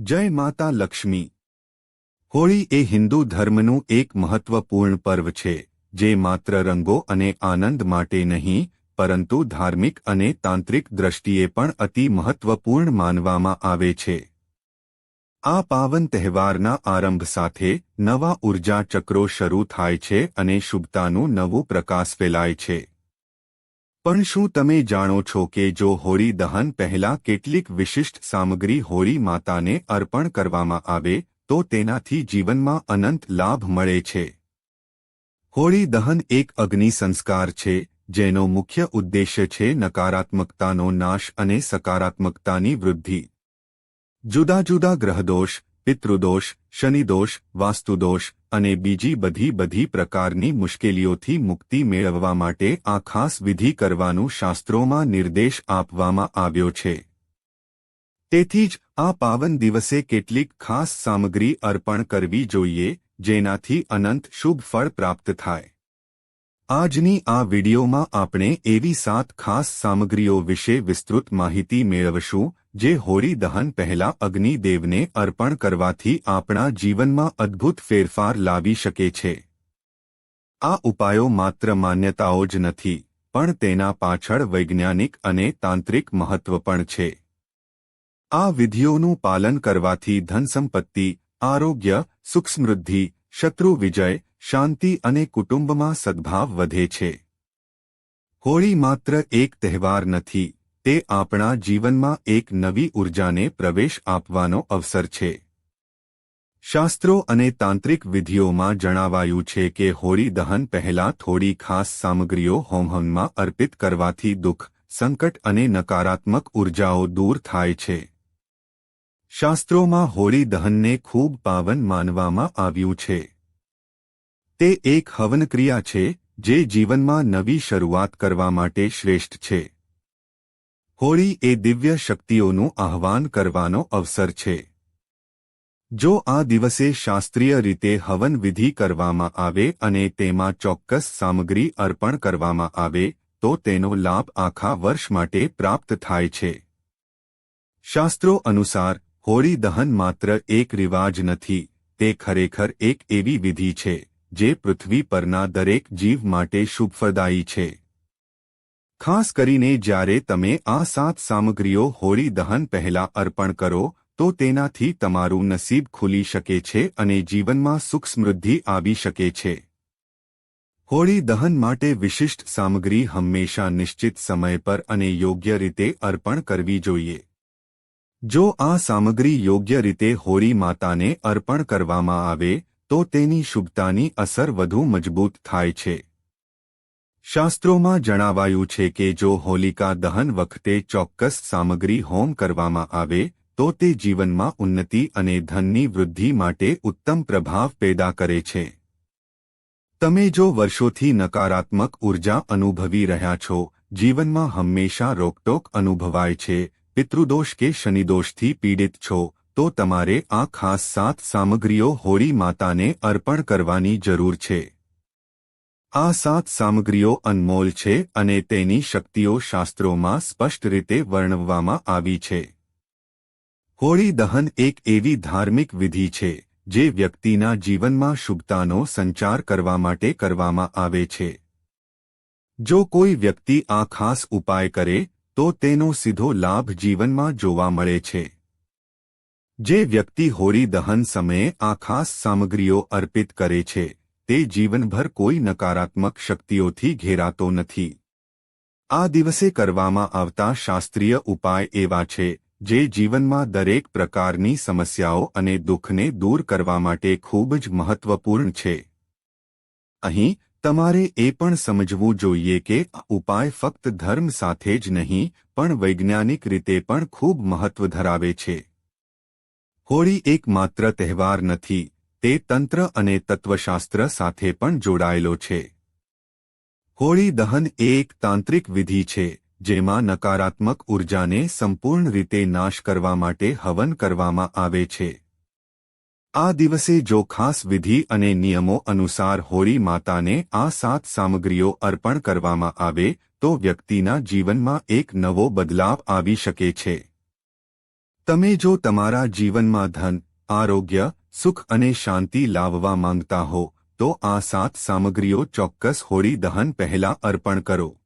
જય માતા લક્ષ્મી. હોળી એ હિન્દુ ધર્મનું એક મહત્વપૂર્ણ પર્વ છે, જે માત્ર રંગો અને આનંદ માટે નહીં, પરંતુ ધાર્મિક અને તાંત્રિક દ્રષ્ટિએ પણ અતિ મહત્વપૂર્ણ માનવામાં આવે છે. આ પાવન તહેવારના આરંભ સાથે નવા ઊર્જા ચક્રો શરૂ થાય છે અને શુભતાનું નવું પ્રકાશ ફેલાય છે. પણ શું તમે જાણો છો કે જો હોળી દહન પહેલા કેટલીક વિશિષ્ટ સામગ્રી હોળી માતાને અર્પણ કરવામાં આવે, તો તેનાથી જીવનમાં અનંત લાભ મળે છે. હોળી દહન એક અગ્નિ સંસ્કાર છે, જેનો મુખ્ય ઉદ્દેશ્ય છે નકારાત્મકતાનો નાશ અને સકારાત્મકતાની વૃદ્ધિ. જુદા જુદા ગ્રહદોષ પિતૃદોષ, શનિદોષ, વાસ્તુદોષ અને બીજી બધી બધી પ્રકારની મુશ્કેલીઓથી મુક્તિ મેળવવા માટે આ ખાસ વિધિ કરવાનું શાસ્ત્રોમાં નિર્દેશ આપવામાં આવ્યો છે. તેથી જ આ પાવન દિવસે કેટલીક ખાસ સામગ્રી અર્પણ કરવી જોઈએ, જેનાથી અનંત શુભ ફળ પ્રાપ્ત થાય. આજની આ વિડિયોમાં આપણે એવી સાત ખાસ સામગ્રીઓ વિશે વિસ્તૃત માહિતી મેળવશું જે હોળી દહન પહેલા અગ્નિદેવને અર્પણ કરવાથી આપણા જીવનમાં અદ્ભુત ફેરફાર લાવી શકે છે. આ ઉપાયો માત્ર માન્યતાઓ જ નથી, પણ તેના પાછળ વૈજ્ઞાનિક અને તાંત્રિક મહત્વ પણ છે. આ વિધિઓનું પાલન કરવાથી ધનસંપત્તિ, આરોગ્ય સુખ સમૃદ્ધિ શત્રુ વિજય, શાંતિ અને કુટુંબમાં સદભાવ વધે છે. હોળી માત્ર એક તહેવાર નથી તે આપણા જીવનમાં એક નવી ઉર્જાને પ્રવેશ આપવાનો અવસર છે. શાસ્ત્રો અને તાંત્રિક વિધિઓમાં જણાવાયું છે કે હોળી દહન પહેલાં થોડી ખાસ સામગ્રીઓ હોમહવનમાં અર્પિત કરવાથી દુઃખ, સંકટ અને નકારાત્મક ઉર્જાઓ દૂર થાય છે. શાસ્ત્રોમાં હોળી દહનને ખૂબ પાવન માનવામાં આવ્યું છે. તે એક હવનક્રિયા છે, જે જીવનમાં નવી શરૂઆત કરવા માટે શ્રેષ્ઠ છે. હોળી એ દિવ્ય શક્તિઓનું આહ્વાન કરવાનો અવસર છે. જો આ દિવસે શાસ્ત્રીય રીતે હવન વિધિ કરવામાં આવે અને તેમાં ચોક્કસ સામગ્રી અર્પણ કરવામાં આવે, તો તેનો લાભ આખા વર્ષ માટે પ્રાપ્ત થાય છે. શાસ્ત્રો અનુસાર, હોળી દહન માત્ર એક રિવાજ નથી, તે ખરેખર એક એવી વિધિ છે, જે પૃથ્વી પરના દરેક જીવ માટે શુભફળદાયી છે. ખાસ કરીને જ્યારે તમે આ સાત સામગ્રીઓ હોળી દહન પહેલા અર્પણ કરો, તો તેનાથી તમારું નસીબ ખુલી શકે છે અને જીવનમાં સુખ સમૃદ્ધિ આવી શકે છે. હોળી દહન માટે વિશિષ્ટ સામગ્રી હંમેશા નિશ્ચિત સમય પર અને યોગ્ય રીતે અર્પણ કરવી જોઈએ. જો આ સામગ્રી યોગ્ય રીતે હોળી માતાને અર્પણ કરવામાં આવે, તો તેની શુભતાની અસર વધુ મજબૂત થાય છે. શાસ્ત્રોમાં જણાવાયું છે કે જો હોલિકા દહન વખતે ચોક્કસ સામગ્રી હોમ કરવામાં આવે, તો તે જીવનમાં ઉન્નતિ અને ધનની વૃદ્ધિ માટે ઉત્તમ પ્રભાવ પેદા કરે છે. તમે જો વર્ષોથી નકારાત્મક ઊર્જા અનુભવી રહ્યા છો, જીવનમાં હંમેશા રોકટોક અનુભવાય છે, પિતૃદોષ કે શનિદોષથી પીડિત છો, તો તમારે આ ખાસ સાત સામગ્રીઓ હોળી માતાને અર્પણ કરવાની જરૂર છે. આ સાત સામગ્રીઓ અનમોલ છે અને તેની શક્તિઓ શાસ્ત્રોમાં સ્પષ્ટ રીતે વર્ણવવામાં આવી છે. હોળી દહન એક એવી ધાર્મિક વિધિ છે, જે વ્યક્તિના જીવનમાં શુભતાનો સંચાર કરવા માટે કરવામાં આવે છે. જો કોઈ વ્યક્તિ આ ખાસ ઉપાય કરે, તો તેનો સીધો લાભ જીવનમાં જોવા મળે છે. જે વ્યક્તિ હોળી દહન સમયે આ ખાસ સામગ્રીઓ અર્પિત કરે છે તે જીવનભર કોઈ નકારાત્મક શક્તિઓથી ઘેરાતો નથી. આ દિવસે કરવામાં આવતા શાસ્ત્રીય ઉપાય એવા છે, જે જીવનમાં દરેક પ્રકારની સમસ્યાઓ અને દુઃખને દૂર કરવા માટે ખૂબ જ મહત્વપૂર્ણ છે. અહીં, તમારે એ પણ સમજવું જોઈએ કે ઉપાય ફક્ત ધર્મ સાથે જ નહીં, પણ વૈજ્ઞાનિક રીતે પણ ખૂબ મહત્વ ધરાવે છે. હોળી એક માત્ર તહેવાર નથી. તે તંત્ર અને તત્વશાસ્ત્ર સાથે પણ જોડાયેલો છે. હોળી દહન એ એક તાંત્રિક વિધિ છે, જેમાં નકારાત્મક ઉર્જાને સંપૂર્ણ રીતે નાશ કરવા માટે હવન કરવામાં આવે છે. આ દિવસે જો ખાસ વિધિ અને નિયમો અનુસાર હોળી માતાને આ સાત સામગ્રીઓ અર્પણ કરવામાં આવે, તો વ્યક્તિના જીવનમાં એક નવો બદલાવ આવી શકે છે. તમે જો તમારા જીવનમાં ધન, આરોગ્ય સુખ અને શાંતિ લાવવા માંગતા હો, તો આ સાત સામગ્રીઓ ચોક્કસ હોળી દહન પહેલા અર્પણ કરો.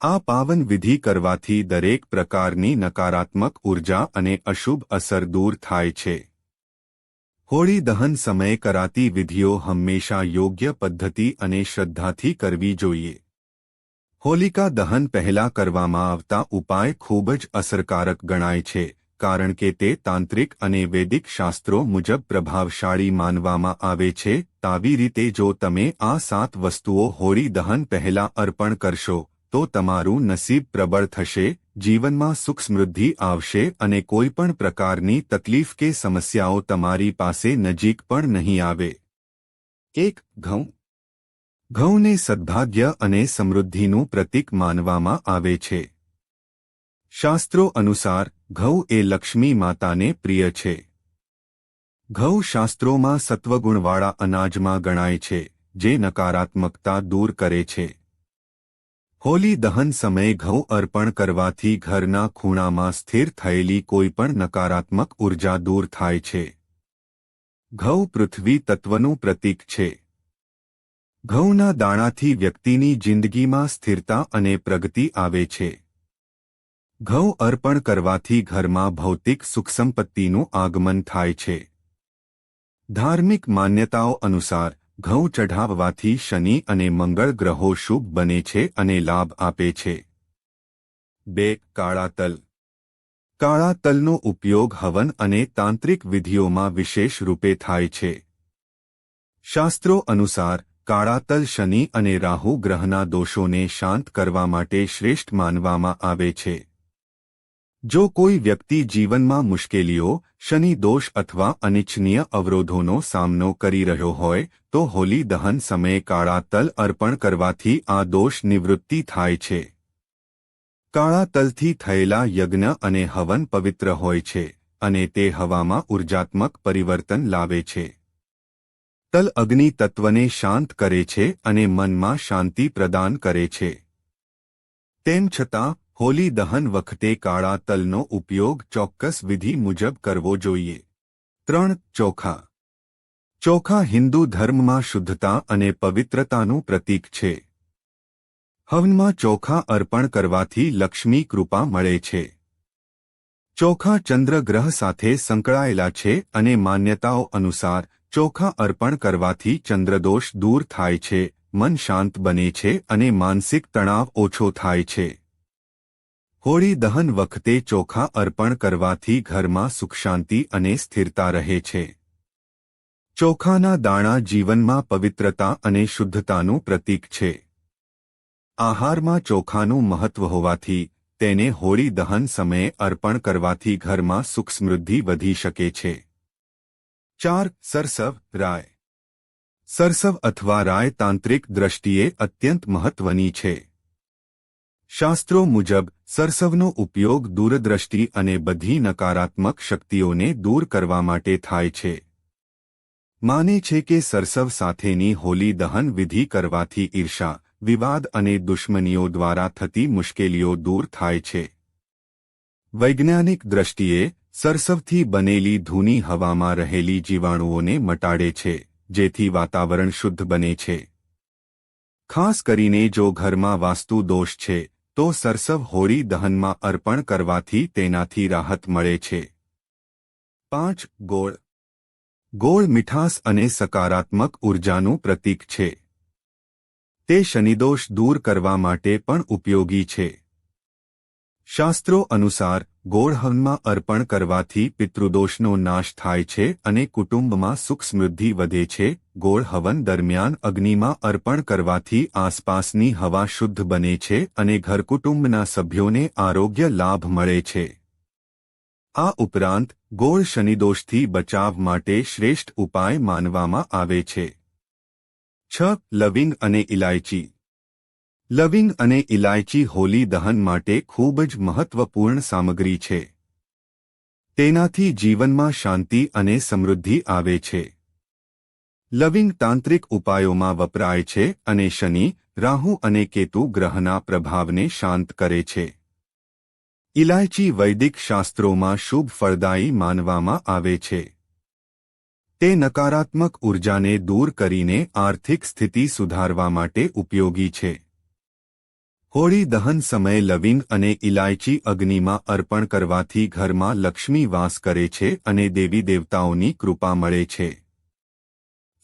આ પાવન વિધિ કરવાથી દરેક પ્રકારની નકારાત્મક ઊર્જા અને અશુભ અસર દૂર થાય છે. હોળી દહન સમયે કરાતી વિધિઓ હંમેશા યોગ્ય પદ્ધતિ અને શ્રદ્ધાથી કરવી જોઈએ. હોલિકા દહન પહેલા કરવામાં આવતા ઉપાય ખૂબ જ અસરકારક ગણાય છે. કારણ કે તે તાંત્રિક અને વૈદિક શાસ્ત્રો મુજબ પ્રભાવશાળી માનવામાં આવે છે, તાવી રીતે જો તમે આ સાત વસ્તુઓ હોળી દહન પહેલા અર્પણ કરશો, તો તમારું નસીબ પ્રબળ થશે, જીવનમાં સુખ સમૃદ્ધિ આવશે અને કોઈ પણ પ્રકારની તકલીફ કે સમસ્યાઓ તમારી પાસે નજીક પણ નહીં આવે. એક, ઘઉં. ઘઉંને સદભાગ્ય અને સમૃદ્ધિનું પ્રતીક માનવામાં આવે છે. શાસ્ત્રો અનુસાર ઘઉં એ લક્ષ્મી માતાને પ્રિય છે. ઘઉં શાસ્ત્રોમાં સત્વગુણવાળા અનાજમાં ગણાય છે, જે નકારાત્મકતા દૂર કરે છે. હોલી દહન સમયે ઘઉં અર્પણ કરવાથી ઘરના ખૂણામાં સ્થિર થયેલી કોઈપણ નકારાત્મક ઊર્જા દૂર થાય છે. ઘઉં પૃથ્વી તત્વનું પ્રતીક છે. ઘઉંના દાણાથી વ્યક્તિની જિંદગીમાં સ્થિરતા અને પ્રગતિ આવે છે. ઘઉં અર્પણ કરવાથી ઘરમાં ભૌતિક સુખસંપત્તિનું આગમન થાય છે. ધાર્મિક માન્યતાઓ અનુસાર, ઘઉં ચઢાવવાથી શનિ અને મંગળ ગ્રહો શુભ બને છે અને લાભ આપે છે. બે કાળા તલ કાળા તલનો ઉપયોગ હવન અને તાંત્રિક વિધિઓમાં વિશેષ રૂપે થાય છે. શાસ્ત્રો અનુસાર કાળા તલ શનિ અને રાહુ ગ્રહના દોષોને શાંત કરવા માટે શ્રેષ્ઠ માનવામાં આવે છે. જો કોઈ વ્યક્તિ જીવનમાં મુશ્કેલીઓ, શનિ દોષ અથવા અનિચ્છનીય અવરોધોનો સામનો કરી રહ્યો હોય, તો હોલી દહન સમયે કાળા તલ અર્પણ કરવાથી આ દોષ નિવૃત્તિ થાય છે. કાળા તલથી થયેલા યજ્ઞ અને હવન પવિત્ર હોય છે, અને તે હવામાં ઉર્જાત્મક પરિવર્તન લાવે છે. તલ અગ્નિ તત્વને શાંત કરે છે અને મનમાં શાંતિ પ્રદાન કરે છે. તેમ છતાં હોલી દહન વખતે કાળા તલનો ઉપયોગ ચોક્કસ વિધિ મુજબ કરવો જોઈએ. ત્રણ, ચોખા. ચોખા હિન્દુ ધર્મમાં શુદ્ધતા અને પવિત્રતાનું પ્રતીક છે. હવનમાં ચોખા અર્પણ કરવાથી લક્ષ્મી કૃપા મળે છે. ચોખા ચંદ્રગ્રહ સાથે સંકળાયેલા છે અને માન્યતાઓ અનુસાર ચોખા અર્પણ કરવાથી ચંદ્રદોષ દૂર થાય છે, મન શાંત બને છે અને માનસિક તણાવ ઓછો થાય છે. હોળી દહન વખતે ચોખા અર્પણ કરવાથી ઘરમાં સુખશાંતિ અને સ્થિરતા રહે છે. ચોખાના દાણા જીવનમાં પવિત્રતા અને શુદ્ધતાનું પ્રતીક છે. આહારમાં ચોખાનું મહત્વ હોવાથી તેને હોળી દહન સમયે અર્પણ કરવાથી ઘરમાં સુખ સમૃદ્ધિ વધી શકે છે. ચાર, સરસવ, રાય. સરસવ અથવા રાય તાંત્રિક દ્રષ્ટિએ અત્યંત મહત્વની છે. શાસ્ત્રો મુજબ, સરસવનો ઉપયોગ દૂરદ્રષ્ટિ અને બધી નકારાત્મક શક્તિઓને દૂર કરવા માટે થાય છે. માને છે કે સરસવ સાથેની હોલી દહન વિધિ કરવાથી ઈર્ષા, વિવાદ અને દુશ્મનીઓ દ્વારા થતી મુશ્કેલીઓ દૂર થાય છે. વૈજ્ઞાનિક દ્રષ્ટિએ, સરસવથી બનેલી ધૂની હવામાં રહેલી જીવાણુઓને મટાડે છે, જેથી વાતાવરણ શુદ્ધ બને છે. ખાસ કરીને જો ઘરમાં વાસ્તુ દોષ છે તો સરસવ હોળી દહનમાં અર્પણ કરવાથી તેનાથી રાહત મળે છે. પાંચ, ગોળ. ગોળ મીઠાસ અને સકારાત્મક ઉર્જાનું પ્રતીક છે. તે શનિદોષ દૂર કરવા માટે પણ ઉપયોગી છે. શાસ્ત્રો અનુસાર ગોળહવનમાં અર્પણ કરવાથી પિતૃદોષનો નાશ થાય છે અને કુટુંબમાં સુખ સમૃદ્ધિ વધે છે ગોળ હવન દરમિયાન અગ્નિમાં અર્પણ કરવાથી આસપાસની હવા શુદ્ધ બને છે અને ઘરકુટુંબના સભ્યોને આરોગ્ય લાભ મળે છે. આ ઉપરાંત, ગોળ શનિદોષથી બચાવ માટે શ્રેષ્ઠ ઉપાય માનવામાં આવે છે. છ. લવિંગ અને ઇલાયચી. લવિંગ અને ઇલાયચી હોલી દહન માટે ખૂબ જ મહત્વપૂર્ણ સામગ્રી છે. તેનાથી જીવનમાં શાંતિ અને સમૃદ્ધિ આવે છે. લવિંગ તાંત્રિક ઉપાયોમાં વપરાય છે અને શનિ, રાહુ અને કેતુ ગ્રહના પ્રભાવને શાંત કરે છે. ઇલાયચી વૈદિક શાસ્ત્રોમાં શુભ ફળદાયી માનવામાં આવે છે. તે નકારાત્મક ઉર્જાને દૂર કરીને આર્થિક સ્થિતિ સુધારવા માટે ઉપયોગી છે. હોળી દહન સમયે લવિંગ અને ઇલાયચી અગ્નિમાં અર્પણ કરવાથી ઘરમાં લક્ષ્મી વાસ કરે છે અને દેવી દેવતાઓની કૃપા મળે છે.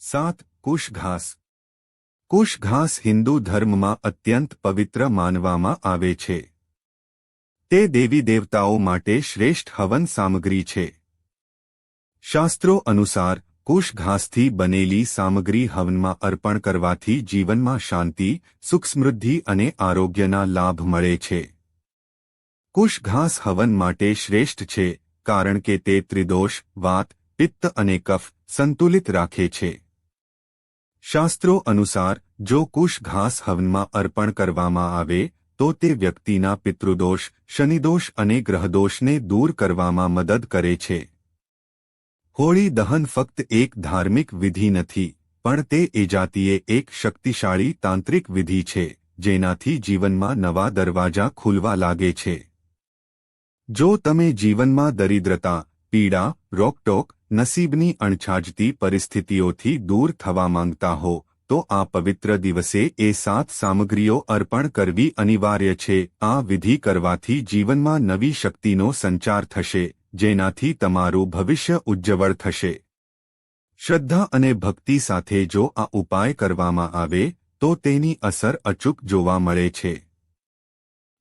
સાત કુશ ઘાસ કુશ ઘાસ હિન્દુ ધર્મમાં અત્યંત પવિત્ર માનવામાં આવે છે. તે દેવી દેવતાઓ માટે શ્રેષ્ઠ હવન સામગ્રી છે. શાસ્ત્રો અનુસાર કુશ ઘાસથી બનેલી સામગ્રી હવનમાં અર્પણ કરવાથી જીવનમાં શાંતિ સુખ સમૃદ્ધિ અને આરોગ્યના લાભ મળે છે. કુશ ઘાસ હવન માટે શ્રેષ્ઠ છે, કારણ કે તે ત્રિદોષ, વાત, પિત્ત અને કફ સંતુલિત રાખે છે. શાસ્ત્રો અનુસાર, જો કુશ ઘાસ હવનમાં અર્પણ કરવામાં આવે, તો તે વ્યક્તિના પિતૃદોષ, શનિદોષ અને ગ્રહદોષને દૂર કરવામાં મદદ કરે છે. હોળી દહન ફક્ત એક ધાર્મિક વિધિ નથી, પણ તે એ જાતીય એક શક્તિશાળી તાંત્રિક વિધિ છે, જેનાથી જીવનમાં નવા દરવાજા ખુલવા લાગે છે. જો તમે જીવનમાં દરિદ્રતા, પીડા, રોકટોક નસીબની અણછાજતી પરિસ્થિતિઓથી દૂર થવા માંગતા હો, તો આ પવિત્ર દિવસે એ સાત સામગ્રીઓ અર્પણ કરવી અનિવાર્ય છે. આ વિધિ કરવાથી જીવનમાં નવી શક્તિનો સંચાર થશે, જેનાથી તમારું ભવિષ્ય ઉજ્જવળ થશે. શ્રદ્ધા અને ભક્તિ સાથે જો આ ઉપાય કરવામાં આવે, તો તેની અસર અચૂક જોવા મળે છે.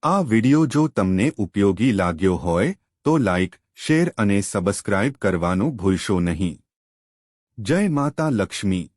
આ વિડિયો જો તમને ઉપયોગી લાગ્યો હોય, તો લાઇક શેર અને સબસ્ક્રાઇબ કરવાનું ભૂલશો નહીં. જય માતા લક્ષ્મી.